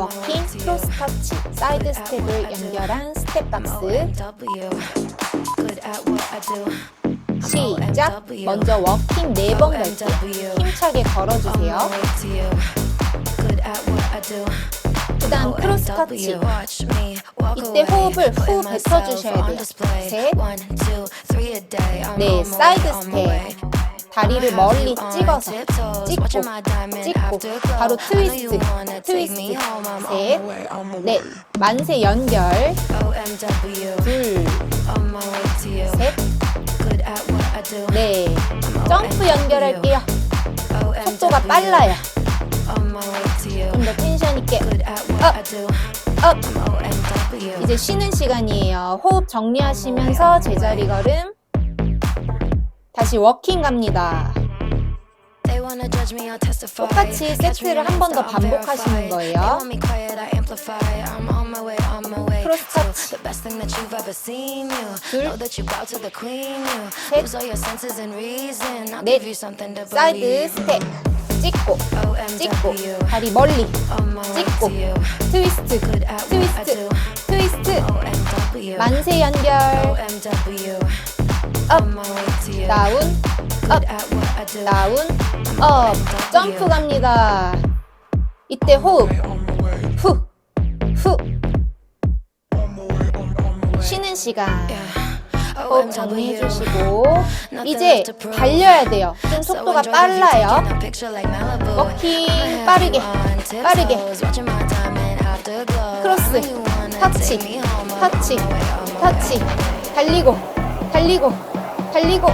워킹, 크로스 터치, 사이드 스텝을 연결한 스텝 박스. 시작! 먼저 워킹 4번 넓게 힘차게 걸어주세요. 그 다음 크로스 터치. 이때 호흡을 후 뱉어주셔야 돼요. 셋. 네, 사이드 스텝. 다리를 멀리 찍어서 찍고, 찍고, 바로 트위스트, 트위스트. 셋, 넷, 만세 연결. 둘, 셋, 넷. 점프 연결할게요. 속도가 빨라요. 좀 더 텐션 있게. 업! 이제 쉬는 시간이에요. 호흡 정리하시면서 제자리 걸음. 다시 워킹 갑니다. 똑같이 세트를 한 번 더 반복하시는 거예요. 크로스 터치. 둘, 넷, 사이드 스텝. 찍고, 찍고, 다리 멀리. 찍고, 트위스트, 트위스트, 트위스트. 만세 연결. 업, 다운, 업, 다운, 업. 점프 갑니다. 이때 호흡. 후, 후. 쉬는 시간. 호흡 정리해 주시고 이제 달려야 돼요. 좀 속도가 빨라요. 워킹 빠르게 빠르게 크로스 터치 터치 터치 달리고 달리고 달리고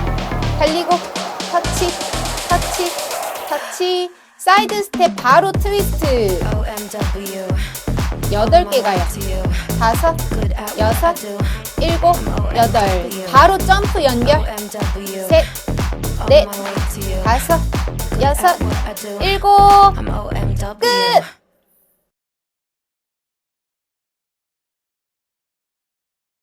달리고 터치 터치 터치. 사이드 스텝 바로 트위스트. 여덟 개 가요. 다섯 여섯 일곱 여덟. 바로 점프 연결. 셋 넷, 다섯 여섯 일곱. 끝